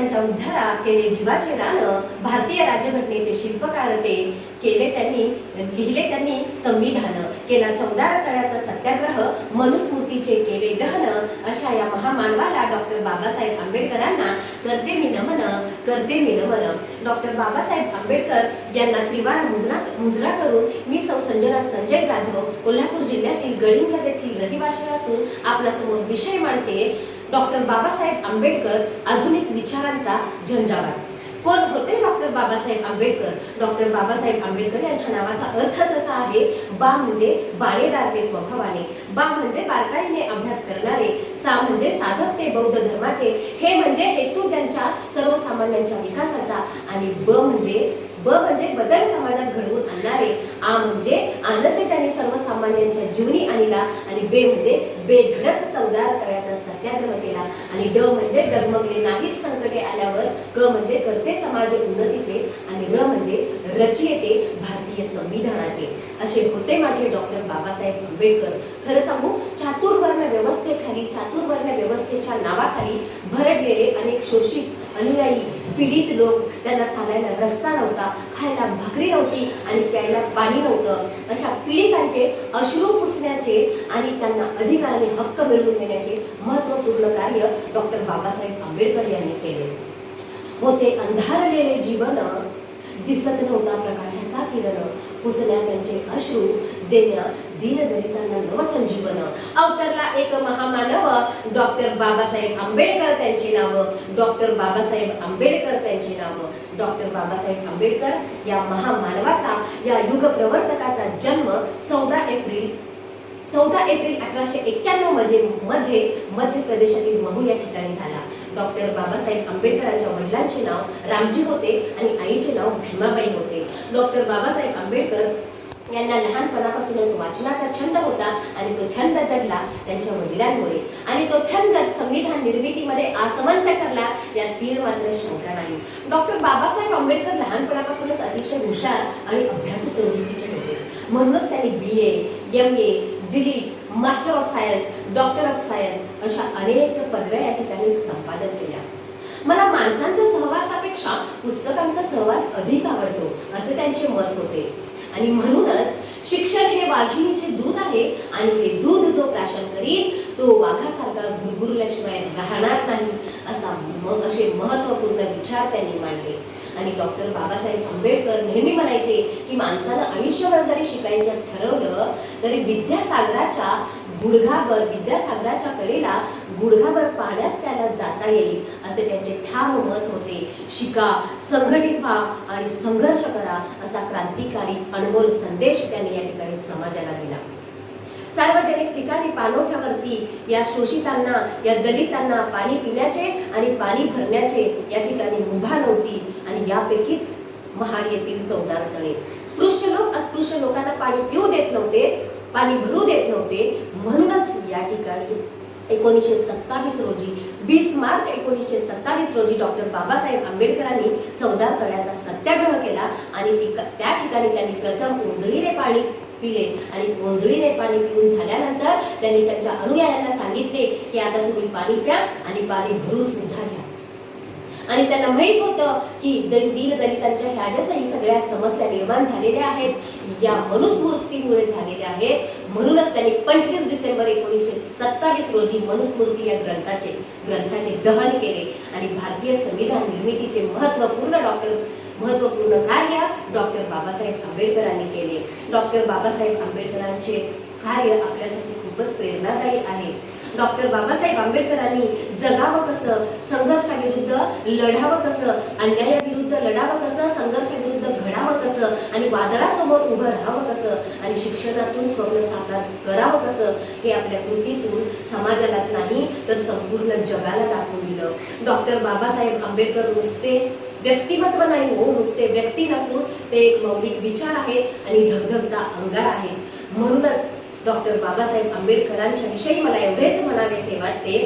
त्यांच्या उद्धारा केले जीवाचे रान भारतीय राज्यघटनेचे शिल्पकार ते केले त्यांनी लिहिले त्यांनी संविधान. केला चौदा तळ्याचा सत्याग्रह मनुस्मृतीचे केले दहन अशा या महामानवाला डॉक्टर बाबासाहेब आंबेडकरांना करते मी नमन करते मी नमन. डॉक्टर बाबासाहेब आंबेडकर यांना त्रिवार मुजरा मुजरा करून मी सौ संजना संजय जाधव कोल्हापूर जिल्ह्यातील गडिंगज येथील रहिवाशी असून आपल्यासमोर विषय मांडते. डॉक्टर बाबासाहेब आंबेडकर आधुनिक विचारांचा झंझावात. कोण होते डॉक्टर बाबासाहेब आंबेडकर? डॉक्टर बाबासाहेब आंबेडकर यांच्या नावाचा अर्थच असा आहे बा म्हणजे बाणेदार ते स्वभावाने बा म्हणजे बारकाईने अभ्यास करणारे सा म्हणजे साधक ते बौद्ध धर्माचे हे म्हणजे हेतू ज्यांच्या सर्वसामान्यांच्या विकासाचा आणि ब म्हणजे ब म्हणजे बदल समाजात घडवून आणणारे आ म्हणजे आनंद ज्यांनी जीवनी आणला आणि बे म्हणजे बेधडक चौदार करायचा सत्याग्रह केला. आणि ड म्हणजे डगमगले नाहीत संकटे आल्यावर क म्हणजे करते समाज उन्नतीचे आणि र म्हणजे रचयिते भारतीय संविधानाचे. असे होते माझे डॉक्टर बाबासाहेब आंबेडकर. खरं सांगू चातुर्वर्ण व्यवस्थेखाली चातुर्वर्ण व्यवस्थेच्या नावाखाली भरडलेले अनेक शोषित अनुयायी पीडित लोक त्यांना चालायला रस्ता नव्हता खायला भाकरी नव्हती आणि प्यायला पाणी नव्हतं. अशा पीडितांचे अश्रू पुसण्याचे आणि त्यांना अधिकाराने हक्क मिळवून देण्याचे महत्त्वपूर्ण कार्य डॉक्टर बाबासाहेब आंबेडकर यांनी केले. होते अंधारलेले जीवन दिसत नव्हता प्रकाशाचा किरण. पुसण्या त्यांचे अश्रू देण्या दीनदलितांना नवसंजीवन अवतरला एक महामानव डॉक्टर बाबासाहेब आंबेडकर त्यांची नाव डॉक्टर बाबासाहेब आंबेडकर त्यांची नाव. डॉक्टर बाबासाहेब आंबेडकर या महामानवाचा या युग प्रवर्तकाचा जन्म चौदा एप्रिल चौदा एप्रिल अठराशे एक्क्याण्णवमध्ये मध्ये मध्य प्रदेशातील महू या ठिकाणी झाला. डॉक्टर बाबासाहेब आंबेडकरांच्या वडिलांचे नाव रामजी होते आणि आईचे नाव भीमाबाई होते. डॉक्टर बाबासाहेब आंबेडकर यांना लहानपणापासूनच वाचनाचा छंद होता आणि तो छंद जडला त्यांच्या वडिलांमुळे. आणि तो छंद संविधान निर्मितीमध्ये आसमंत ठरला यात तीर मात्र शंका नाही. डॉक्टर बाबासाहेब आंबेडकर लहानपणापासूनच अतिशय हुशार आणि अभ्यासू प्रवृत्तीचे होते. म्हणूनच त्यांनी B A M A DLitt master of science doctor of science अशा अनेक पदव्या या ठिकाणी संपादन केल्या. मला माणसांच्या सहवासापेक्षा पुस्तकांचा सहवास अधिक आवडतो असे त्यांचे मत होते. आणि म्हणून वाघिणीचे दूध आहे आणि हे दूध जो प्राशन करील तो वाघासारखा गुरगुरल्याशिवाय राहणार नाही असा असे महत्त्वपूर्ण विचार त्यांनी मांडले. आणि डॉक्टर बाबासाहेब आंबेडकर नेहमी म्हणायचे की माणसानं आयुष्यभर जरी शिकायचं ठरवलं तरी विद्यासागराच्या गुडघाभर विद्यासागराच्या कडेला गुडघाभर पाण्यात त्याला जाता येईल असे त्यांचे ठाम मत होते. शिका संघटित व्हा आणि संघर्ष करा असा क्रांतिकारी अनमोल संदेश त्यांनी या ठिकाणी समाजाला दिला. सार्वजनिक ठिकाणी पाणवठ्यावरती या शोषितांना या दलितांना पाणी पिण्याचे आणि पाणी भरण्याचे या ठिकाणी मुभा नव्हती आणि यापैकीच महाड येथील चौदार तळे. स्पृश्य लोक अस्पृश्य लोकांना पाणी पिऊ देत नव्हते पाणी भरू देत नव्हते. म्हणूनच या ठिकाणी एकोणीसशे सत्तावीस रोजी वीस मार्च एकोणीसशे सत्तावीस रोजी डॉक्टर बाबासाहेब आंबेडकरांनी चौदा तळ्याचा सत्याग्रह केला आणि ती त्या ठिकाणी त्यांनी प्रथम उंजळीने पाणी पिले आणि गोंजळीने पाणी पिऊन झाल्यानंतर त्यांनी त्यांच्या अनुयायांना सांगितले की आता तुम्ही पाणी प्या आणि पाणी भरून सुद्धा घ्या. आणि त्यांना माहीत होतं की द- दीनदलितांच्या ह्या ज्या काही सगळ्या समस्या निर्माण झालेल्या आहेत या मनुस्मृतीमुळे झालेल्या आहेत. म्हणूनच त्यांनी पंचवीस डिसेंबर एकोणीसशे सत्तावीस रोजी मनुस्मृती या ग्रंथाचे ग्रंथाचे दहन केले. आणि भारतीय संविधान निर्मितीचे महत्त्वपूर्ण डॉक्टर महत्त्वपूर्ण कार्य डॉक्टर बाबासाहेब आंबेडकरांनी केले. डॉक्टर बाबासाहेब आंबेडकरांचे कार्य आपल्यासाठी खूपच प्रेरणादायी आहे. डॉक्टर बाबासाहेब आंबेडकरांनी जगावं कसं संघर्षाविरुद्ध लढावं कसं अन्यायाविरुद्ध लढावं कसं संघर्षाविरुद्ध घडावं कसं आणि वादळासमोर उभं राहावं कसं आणि शिक्षणातून स्वप्न साकार करावं कसं हे आपल्या कृतीतून समाजालाच नाही तर संपूर्ण जगाला दाखवून दिलं. डॉक्टर बाबासाहेब आंबेडकर नुसते व्यक्तिमत्व नाही हो नुसते व्यक्ती नसून ते एक मौलिक विचार आहेत आणि धगधगता अंगार आहेत. म्हणूनच डॉक्टर बाबासाहेब आंबेडकरांच्या विषयी मला एवढेच म्हणावेसे वाटते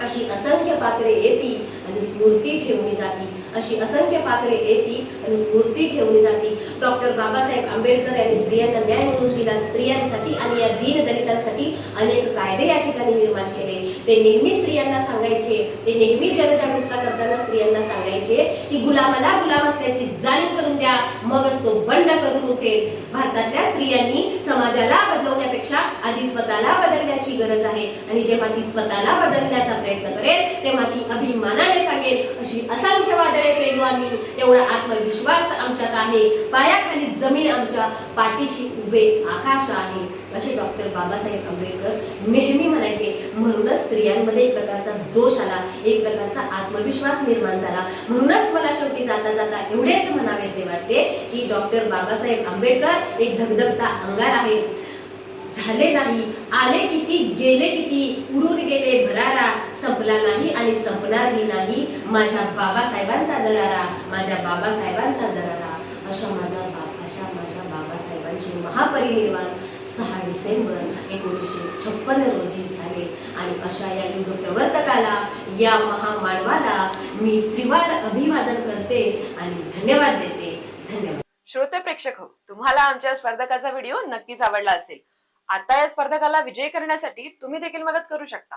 अशी असंख्य पात्रे येती आणि स्मृती ठेवली जाती अशी असंख्य पात्रे येती आणि स्फूर्ती ठेवली जाते. डॉक्टर बाबासाहेब आंबेडकर यांनी स्त्रियांना न्याय म्हणून दिला. स्त्रियांसाठी आणि या दीन दलितांसाठी अनेक कायदे या ठिकाणी निर्माण केले. ते नेहमी स्त्रियांना सांगायचे. ते नेहमी जनजागरूकता करताना स्त्रियांना सांगायचे की गुलामाला गुलाम असल्याची जाणीव करून द्या. मगच तो बंड करून उठेल. भारतातल्या स्त्रियांनी समाजाला बदलवण्यापेक्षा आधी स्वतःला बदलण्याची गरज आहे. आणि जेव्हा ती स्वतःला बदलण्याचा प्रयत्न करेल तेव्हा ती अभिमानाने सांगेल अशी असंख्य वादळे पेलू आम्ही. तेवढा आत्मविश्वास विश्वास आमच्यात आहे. पायाखाली जमीन आमच्या पाठीशी उभे आकाश आहे. असे डॉक्टर बाबासाहेब आंबेडकर नेहमी म्हणायचे. म्हणूनच स्त्रियांमध्ये एक प्रकारचा जोश आला एक प्रकारचा आत्मविश्वास निर्माण झाला. म्हणूनच मला शेवटी जाता जाता एवढेच म्हणावेसे वाटते की डॉक्टर बाबासाहेब आंबेडकर एक धगधगता अंगार आहे झाले नाही आले किती गेले किती उडून गेले भरारा संपला नाही आणि संपणारही नाही. माझ्या बाबासाहेबांचा दरारा माझ्या बाबासाहेबांचा दरारा. अशा माझा अशा माझ्या बाबासाहेबांचे महापरिनिर्वाण. सहा डिसेंबर एकोणीसशे छप्पन्न रोजी झाले आणि अशा या युग प्रवर्तकाला या महामानवाला मी त्रिवार अभिवादन करते आणि धन्यवाद देते. धन्यवाद. श्रोते प्रेक्षक हो तुम्हाला आमच्या स्पर्धकाचा व्हिडिओ नक्कीच आवडला असेल. आता या स्पर्धकाला विजयी करण्यासाठी तुम्ही देखील मदत करू शकता.